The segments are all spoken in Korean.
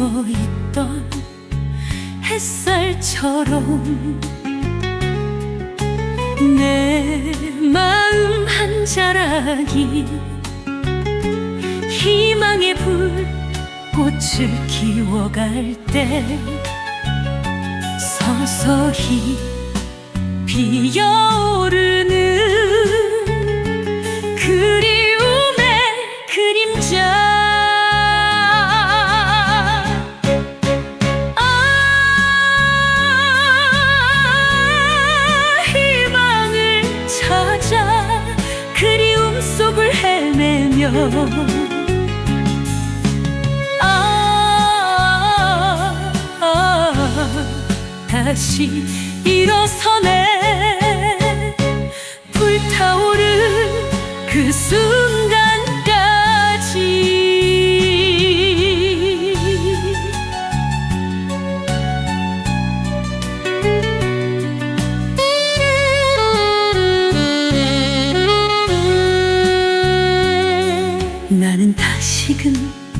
숨어 있던 햇살처럼 내 마음 한 자락이 희망의 불꽃을 키워갈 때 서서히 아, 아 다시 일어서네. 불타오른 그 순간 나는 다시금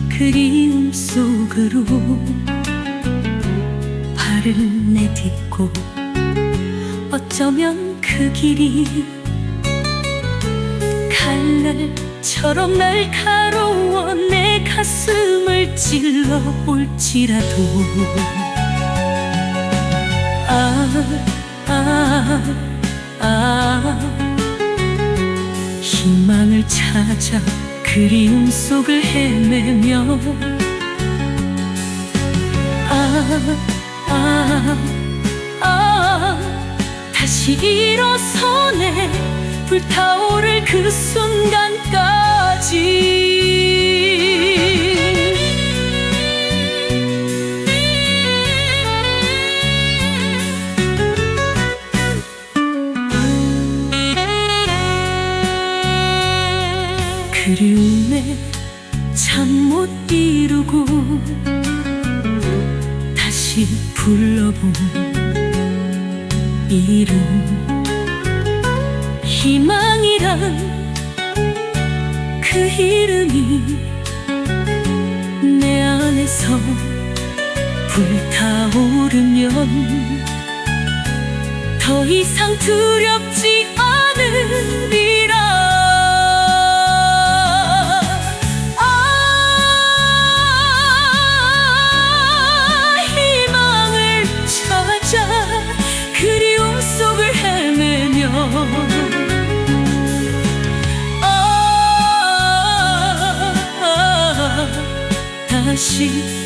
그리움 속으로 발을 내딛고 어쩌면 그 길이 칼날처럼 날카로워 내 가슴을 찔러 올지라도. 아, 아, 아. 희망을 찾아 그리움 속을 헤매며. 아, 아, 아, 다시 일어서네. 불타오를 그 순간 그리움에 참 못 이루고 다시 불러본 이름. 희망이란 그 이름이 내 안에서 불타오르면 더 이상 두렵지 않으리 아, 다시